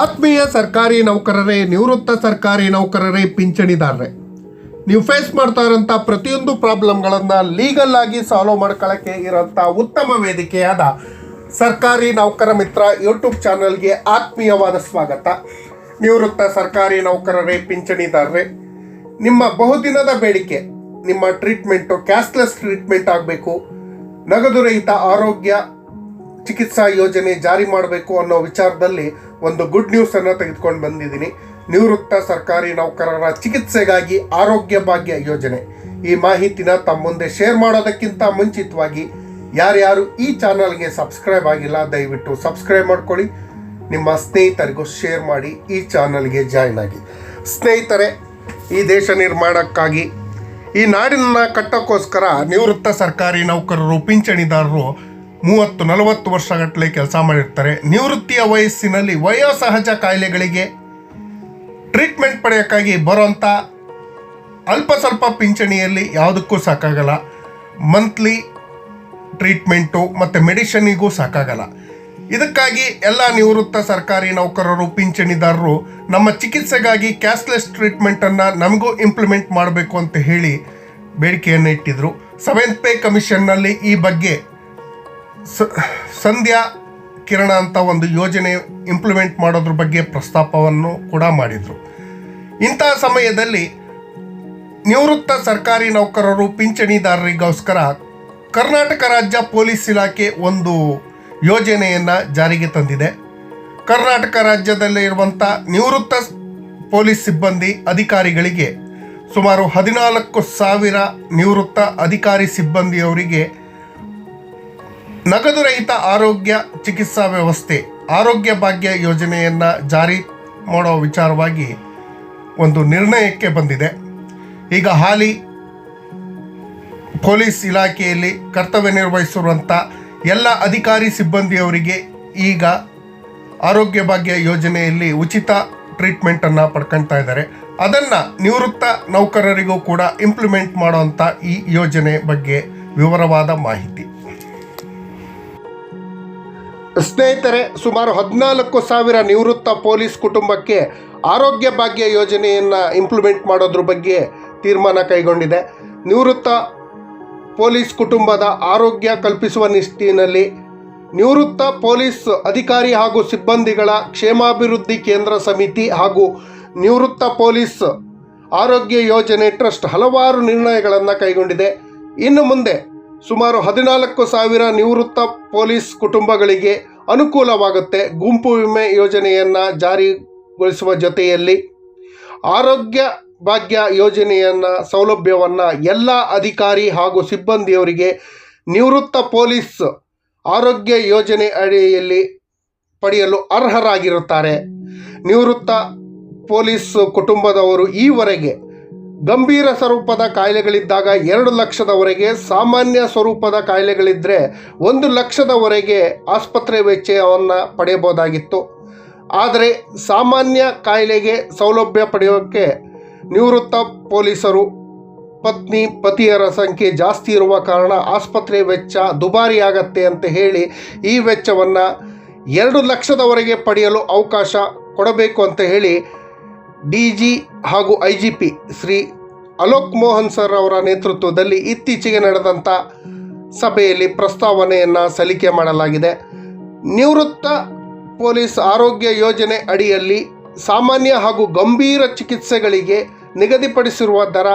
ಆತ್ಮೀಯ ಸರ್ಕಾರಿ ನೌಕರರೇ, ನಿವೃತ್ತ ಸರ್ಕಾರಿ ನೌಕರರೇ, ಪಿಂಚಣಿದಾರರೇ. ನೀವು ಫೇಸ್ ಮಾಡ್ತಾ ಇರೋಂಥ ಪ್ರತಿಯೊಂದು ಪ್ರಾಬ್ಲಮ್ಗಳನ್ನು ಲೀಗಲ್ ಆಗಿ ಸಾಲ್ವ್ ಮಾಡ್ಕೊಳ್ಳೋಕ್ಕೆ ಇರೋಂಥ ಉತ್ತಮ ವೇದಿಕೆಯಾದ ಸರ್ಕಾರಿ ನೌಕರ ಮಿತ್ರ ಯೂಟ್ಯೂಬ್ ಚಾನಲ್ಗೆ ಆತ್ಮೀಯವಾದ ಸ್ವಾಗತ. ನಿವೃತ್ತ ಸರ್ಕಾರಿ ನೌಕರರೇ, ಪಿಂಚಣಿದಾರರೇ, ನಿಮ್ಮ ಬಹುದಿನದ ಬೇಡಿಕೆ, ನಿಮ್ಮ ಟ್ರೀಟ್ಮೆಂಟು ಕ್ಯಾಶ್ಲೆಸ್ ಟ್ರೀಟ್ಮೆಂಟ್ ಆಗಬೇಕು. ನಗದು ರಹಿತ ಆರೋಗ್ಯ ಚಿಕಿತ್ಸಾ ಯೋಜನೆ ಜಾರಿ ಮಾಡಬೇಕು ಅನ್ನೋ ವಿಚಾರದಲ್ಲಿ ಒಂದು ಗುಡ್ ನ್ಯೂಸನ್ನು ತೆಗೆದುಕೊಂಡು ಬಂದಿದ್ದೀನಿ. ನಿವೃತ್ತ ಸರ್ಕಾರಿ ನೌಕರರ ಚಿಕಿತ್ಸೆಗಾಗಿ ಆರೋಗ್ಯ ಭಾಗ್ಯ ಯೋಜನೆ. ಈ ಮಾಹಿತಿನ ತಮ್ಮ ಮುಂದೆ ಶೇರ್ ಮಾಡೋದಕ್ಕಿಂತ ಮುಂಚಿತವಾಗಿ ಯಾರ್ಯಾರು ಈ ಚಾನಲ್ಗೆ ಸಬ್ಸ್ಕ್ರೈಬ್ ಆಗಿಲ್ಲ, ದಯವಿಟ್ಟು ಸಬ್ಸ್ಕ್ರೈಬ್ ಮಾಡ್ಕೊಳ್ಳಿ. ನಿಮ್ಮ ಸ್ನೇಹಿತರಿಗೂ ಶೇರ್ ಮಾಡಿ ಈ ಚಾನಲ್ಗೆ ಜಾಯ್ನ್ ಆಗಿ. ಸ್ನೇಹಿತರೆ, ಈ ದೇಶ ನಿರ್ಮಾಣಕ್ಕಾಗಿ ಈ ನಾಡಿನ ಕಟ್ಟೋಕ್ಕೋಸ್ಕರ ನಿವೃತ್ತ ಸರ್ಕಾರಿ ನೌಕರರು, ಪಿಂಚಣಿದಾರರು ಮೂವತ್ತು, ನಲವತ್ತು ವರ್ಷಗಟ್ಟಲೆ ಕೆಲಸ ಮಾಡಿರ್ತಾರೆ. ನಿವೃತ್ತಿಯ ವಯಸ್ಸಿನಲ್ಲಿ ವಯೋಸಹಜ ಕಾಯಿಲೆಗಳಿಗೆ ಟ್ರೀಟ್ಮೆಂಟ್ ಪಡೆಯೋಕ್ಕಾಗಿ ಬರೋಂಥ ಅಲ್ಪ ಸ್ವಲ್ಪ ಪಿಂಚಣಿಯಲ್ಲಿ ಯಾವುದಕ್ಕೂ ಸಾಕಾಗಲ್ಲ. ಮಂತ್ಲಿ ಟ್ರೀಟ್ಮೆಂಟು ಮತ್ತು ಮೆಡಿಷನಿಗೂ ಸಾಕಾಗಲ್ಲ. ಇದಕ್ಕಾಗಿ ಎಲ್ಲ ನಿವೃತ್ತ ಸರ್ಕಾರಿ ನೌಕರರು, ಪಿಂಚಣಿದಾರರು ನಮ್ಮ ಚಿಕಿತ್ಸೆಗಾಗಿ ಕ್ಯಾಶ್ಲೆಸ್ ಟ್ರೀಟ್ಮೆಂಟನ್ನು ನಮಗೂ ಇಂಪ್ಲಿಮೆಂಟ್ ಮಾಡಬೇಕು ಅಂತ ಹೇಳಿ ಬೇಡಿಕೆಯನ್ನು ಇಟ್ಟಿದ್ರು. ಸೆವೆಂತ್ ಪೇ ಕಮಿಷನ್ನಲ್ಲಿ ಈ ಬಗ್ಗೆ ಸ- ಸಂಧ್ಯಾ ಕಿರಣ ಅಂತ ಒಂದು ಯೋಜನೆ ಇಂಪ್ಲಿಮೆಂಟ್ ಮಾಡೋದ್ರ ಬಗ್ಗೆ ಪ್ರಸ್ತಾಪವನ್ನು ಕೂಡ ಮಾಡಿದರು. ಇಂಥ ಸಮಯದಲ್ಲಿ ನಿವೃತ್ತ ಸರ್ಕಾರಿ ನೌಕರರು, ಪಿಂಚಣಿದಾರರಿಗೋಸ್ಕರ ಕರ್ನಾಟಕ ರಾಜ್ಯ ಪೊಲೀಸ್ ಇಲಾಖೆ ಒಂದು ಯೋಜನೆಯನ್ನು ಜಾರಿಗೆ ತಂದಿದೆ. ಕರ್ನಾಟಕ ರಾಜ್ಯದಲ್ಲಿ ಇರುವಂಥ ನಿವೃತ್ತ ಪೊಲೀಸ್ ಸಿಬ್ಬಂದಿ ಅಧಿಕಾರಿಗಳಿಗೆ ಸುಮಾರು ಹದಿನಾಲ್ಕು ಸಾವಿರ ನಿವೃತ್ತ ಅಧಿಕಾರಿ ಸಿಬ್ಬಂದಿಯವರಿಗೆ ನಗದು ರಹಿತ ಆರೋಗ್ಯ ಚಿಕಿತ್ಸಾ ವ್ಯವಸ್ಥೆ, ಆರೋಗ್ಯ ಭಾಗ್ಯ ಯೋಜನೆಯನ್ನು ಜಾರಿ ಮಾಡೋ ವಿಚಾರವಾಗಿ ಒಂದು ನಿರ್ಣಯಕ್ಕೆ ಬಂದಿದೆ. ಈಗ ಹಾಲಿ ಪೊಲೀಸ್ ಇಲಾಖೆಯಲ್ಲಿ ಕರ್ತವ್ಯ ನಿರ್ವಹಿಸಿರುವಂಥ ಎಲ್ಲ ಅಧಿಕಾರಿ ಸಿಬ್ಬಂದಿಯವರಿಗೆ ಈಗ ಆರೋಗ್ಯ ಭಾಗ್ಯ ಯೋಜನೆಯಲ್ಲಿ ಉಚಿತ ಟ್ರೀಟ್ಮೆಂಟನ್ನು ಪಡ್ಕೊಳ್ತಾ ಇದ್ದಾರೆ. ಅದನ್ನು ನಿವೃತ್ತ ನೌಕರರಿಗೂ ಕೂಡ ಇಂಪ್ಲಿಮೆಂಟ್ ಮಾಡುವಂಥ ಈ ಯೋಜನೆ ಬಗ್ಗೆ ವಿವರವಾದ ಮಾಹಿತಿ. ಸ್ನೇಹಿತರೆ, ಸುಮಾರು ಹದಿನಾಲ್ಕು ಸಾವಿರ ನಿವೃತ್ತ ಪೊಲೀಸ್ ಕುಟುಂಬಕ್ಕೆ ಆರೋಗ್ಯ ಭಾಗ್ಯ ಯೋಜನೆಯನ್ನು ಇಂಪ್ಲಿಮೆಂಟ್ ಮಾಡೋದ್ರ ಬಗ್ಗೆ ತೀರ್ಮಾನ ಕೈಗೊಂಡಿದೆ. ನಿವೃತ್ತ ಪೊಲೀಸ್ ಕುಟುಂಬದ ಆರೋಗ್ಯ ಕಲ್ಪಿಸುವ ನಿಟ್ಟಿನಲ್ಲಿ ನಿವೃತ್ತ ಪೊಲೀಸ್ ಅಧಿಕಾರಿ ಹಾಗೂ ಸಿಬ್ಬಂದಿಗಳ ಕ್ಷೇಮಾಭಿವೃದ್ಧಿ ಕೇಂದ್ರ ಸಮಿತಿ ಹಾಗೂ ನಿವೃತ್ತ ಪೊಲೀಸ್ ಆರೋಗ್ಯ ಯೋಜನೆ ಟ್ರಸ್ಟ್ ಹಲವಾರು ನಿರ್ಣಯಗಳನ್ನು ಕೈಗೊಂಡಿದೆ. ಇನ್ನು ಮುಂದೆ ಸುಮಾರು ಹದಿನಾಲ್ಕು ಸಾವಿರ ನಿವೃತ್ತ ಪೊಲೀಸ್ ಕುಟುಂಬಗಳಿಗೆ ಅನುಕೂಲವಾಗುತ್ತೆ ಗುಂಪು ವಿಮೆ ಯೋಜನೆಯನ್ನು ಜಾರಿಗೊಳಿಸುವ ಜೊತೆಯಲ್ಲಿ ಆರೋಗ್ಯ ಭಾಗ್ಯ ಯೋಜನೆಯನ್ನು ಸೌಲಭ್ಯವನ್ನು ಎಲ್ಲ ಅಧಿಕಾರಿ ಹಾಗೂ ಸಿಬ್ಬಂದಿಯವರಿಗೆ ನಿವೃತ್ತ ಪೊಲೀಸ್ ಆರೋಗ್ಯ ಯೋಜನೆ ಅಡಿಯಲ್ಲಿ ಪಡೆಯಲು ಅರ್ಹರಾಗಿರುತ್ತಾರೆ. ನಿವೃತ್ತ ಪೊಲೀಸ್ ಕುಟುಂಬದವರು ಈವರೆಗೆ ಗಂಭೀರ ಸ್ವರೂಪದ ಕಾಯಿಲೆಗಳಿದ್ದಾಗ ಎರಡು ಲಕ್ಷದವರೆಗೆ ಸಾಮಾನ್ಯ ಸ್ವರೂಪದ ಕಾಯಿಲೆಗಳಿದ್ದರೆ ಒಂದು ಲಕ್ಷದವರೆಗೆ ಆಸ್ಪತ್ರೆ ವೆಚ್ಚವನ್ನು ಪಡೆಯಬಹುದಾಗಿತ್ತು. ಆದರೆ ಸಾಮಾನ್ಯ ಕಾಯಿಲೆಗೆ ಸೌಲಭ್ಯ ಪಡೆಯೋಕ್ಕೆ ನಿವೃತ್ತ ಪೊಲೀಸರು, ಪತ್ನಿ, ಪತಿಯರ ಸಂಖ್ಯೆ ಜಾಸ್ತಿ ಇರುವ ಕಾರಣ ಆಸ್ಪತ್ರೆ ವೆಚ್ಚ ದುಬಾರಿಯಾಗತ್ತೆ ಅಂತ ಹೇಳಿ ಈ ವೆಚ್ಚವನ್ನು ಎರಡು ಲಕ್ಷದವರೆಗೆ ಪಡೆಯಲು ಅವಕಾಶ ಕೊಡಬೇಕು ಅಂತ ಹೇಳಿ ಡಿ ಜಿ ಹಾಗೂ I G P Shri Alok Mohan sir ಅವರ ನೇತೃತ್ವದಲ್ಲಿ ಇತ್ತೀಚೆಗೆ ನಡೆದಂಥ ಸಭೆಯಲ್ಲಿ ಪ್ರಸ್ತಾವನೆಯನ್ನು ಸಲ್ಲಿಕೆ ಮಾಡಲಾಗಿದೆ. ನಿವೃತ್ತ ಪೊಲೀಸ್ ಆರೋಗ್ಯ ಯೋಜನೆ ಅಡಿಯಲ್ಲಿ ಸಾಮಾನ್ಯ ಹಾಗೂ ಗಂಭೀರ ಚಿಕಿತ್ಸೆಗಳಿಗೆ ನಿಗದಿಪಡಿಸಿರುವ ದರ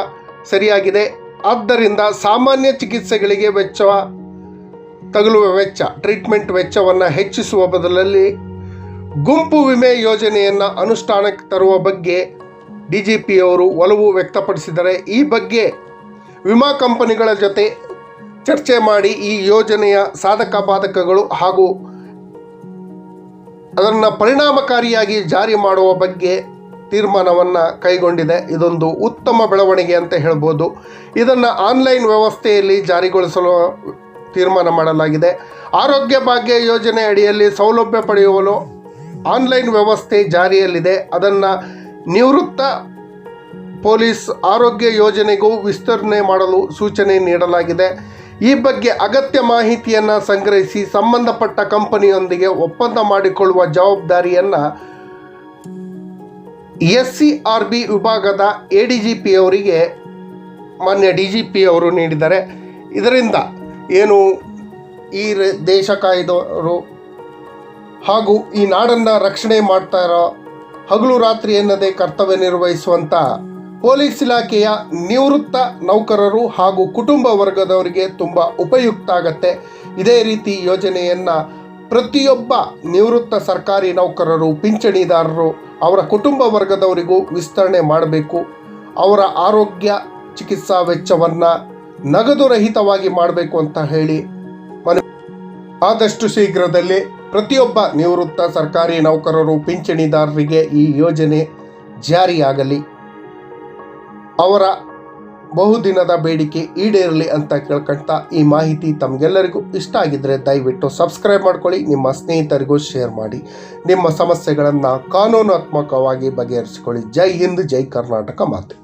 ಸರಿಯಾಗಿದೆ. ಆದ್ದರಿಂದ ಸಾಮಾನ್ಯ ಚಿಕಿತ್ಸೆಗಳಿಗೆ ವೆಚ್ಚ, ತಗಲುವ ವೆಚ್ಚ, ಟ್ರೀಟ್ಮೆಂಟ್ ವೆಚ್ಚವನ್ನು ಹೆಚ್ಚಿಸುವ ಬದಲಲ್ಲಿ ಗುಂಪು ವಿಮೆ ಯೋಜನೆಯನ್ನು ಅನುಷ್ಠಾನಕ್ಕೆ ತರುವ ಬಗ್ಗೆ ಡಿ ಜಿ ಪಿಯವರು ಒಲವು ವ್ಯಕ್ತಪಡಿಸಿದರೆ ಈ ಬಗ್ಗೆ ವಿಮಾ ಕಂಪನಿಗಳ ಜೊತೆ ಚರ್ಚೆ ಮಾಡಿ ಈ ಯೋಜನೆಯ ಸಾಧಕ ಬಾಧಕಗಳು ಹಾಗೂ ಅದನ್ನು ಪರಿಣಾಮಕಾರಿಯಾಗಿ ಜಾರಿ ಮಾಡುವ ಬಗ್ಗೆ ತೀರ್ಮಾನವನ್ನು ಕೈಗೊಂಡಿದೆ. ಇದೊಂದು ಉತ್ತಮ ಬೆಳವಣಿಗೆ ಅಂತ ಹೇಳ್ಬೋದು. ಇದನ್ನು ಆನ್ಲೈನ್ ವ್ಯವಸ್ಥೆಯಲ್ಲಿ ಜಾರಿಗೊಳಿಸಲು ತೀರ್ಮಾನ ಮಾಡಲಾಗಿದೆ. ಆರೋಗ್ಯ ಭಾಗ್ಯ ಯೋಜನೆ ಅಡಿಯಲ್ಲಿ ಸೌಲಭ್ಯ ಪಡೆಯುವಲು ಆನ್ಲೈನ್ ವ್ಯವಸ್ಥೆ ಜಾರಿಯಲ್ಲಿದೆ. ಅದನ್ನು ನಿವೃತ್ತ ಪೊಲೀಸ್ ಆರೋಗ್ಯ ಯೋಜನೆಗೂ ವಿಸ್ತರಣೆ ಮಾಡಲು ಸೂಚನೆ ನೀಡಲಾಗಿದೆ. ಈ ಬಗ್ಗೆ ಅಗತ್ಯ ಮಾಹಿತಿಯನ್ನು ಸಂಗ್ರಹಿಸಿ ಸಂಬಂಧಪಟ್ಟ ಕಂಪನಿಯೊಂದಿಗೆ ಒಪ್ಪಂದ ಮಾಡಿಕೊಳ್ಳುವ ಜವಾಬ್ದಾರಿಯನ್ನು ಎಸ್ ಸಿ ಆರ್ ಬಿ ವಿಭಾಗದ ಎ ಡಿ ಜಿ ಪಿ ಅವರಿಗೆ ಮಾನ್ಯ ಡಿ ಜಿ ಪಿ ಅವರು ನೀಡಿದ್ದಾರೆ. ಇದರಿಂದ ಏನು ಈ ದೇಶ ಕಾಯ್ದವರು ಹಾಗೂ ಈ ನಾಡನ್ನು ರಕ್ಷಣೆ ಮಾಡ್ತಾ ಇರೋ ಹಗಲು ರಾತ್ರಿ ಎನ್ನದೇ ಕರ್ತವ್ಯ ನಿರ್ವಹಿಸುವಂಥ ಪೊಲೀಸ್ ಇಲಾಖೆಯ ನಿವೃತ್ತ ನೌಕರರು ಹಾಗೂ ಕುಟುಂಬ ವರ್ಗದವರಿಗೆ ತುಂಬ ಉಪಯುಕ್ತ ಆಗತ್ತೆ. ಇದೇ ರೀತಿ ಯೋಜನೆಯನ್ನು ಪ್ರತಿಯೊಬ್ಬ ನಿವೃತ್ತ ಸರ್ಕಾರಿ ನೌಕರರು, ಪಿಂಚಣಿದಾರರು ಅವರ ಕುಟುಂಬ ವರ್ಗದವರಿಗೂ ವಿಸ್ತರಣೆ ಮಾಡಬೇಕು. ಅವರ ಆರೋಗ್ಯ, ಚಿಕಿತ್ಸಾ ವೆಚ್ಚವನ್ನು ನಗದು ರಹಿತವಾಗಿ ಮಾಡಬೇಕು ಅಂತ ಹೇಳಿ ಮನ ಆದಷ್ಟು ಶೀಘ್ರದಲ್ಲಿ ಪ್ರತಿಯೊಬ್ಬ ನಿವೃತ್ತ ಸರ್ಕಾರಿ ನೌಕರರು, ಪಿಂಚಣಿದಾರರಿಗೆ ಈ ಯೋಜನೆ ಜಾರಿಯಾಗಲಿ. ಅವರ ಬಹುದಿನದ ಬೇಡಿಕೆ ಈಡೇರಲಿ ಅಂತ ಕೇಳ್ಕೊಂತ ಈ ಮಾಹಿತಿ ತಮಗೆಲ್ಲರಿಗೂ ಇಷ್ಟ ಆಗಿದ್ದರೆ ದಯವಿಟ್ಟು ಸಬ್ಸ್ಕ್ರೈಬ್ ಮಾಡ್ಕೊಳ್ಳಿ, ನಿಮ್ಮ ಸ್ನೇಹಿತರಿಗೂ ಶೇರ್ ಮಾಡಿ. ನಿಮ್ಮ ಸಮಸ್ಯೆಗಳನ್ನು ಕಾನೂನಾತ್ಮಕವಾಗಿ ಬಗೆಹರಿಸಿಕೊಳ್ಳಿ. ಜೈ ಹಿಂದ್, ಜೈ ಕರ್ನಾಟಕ ಮಾತೆ.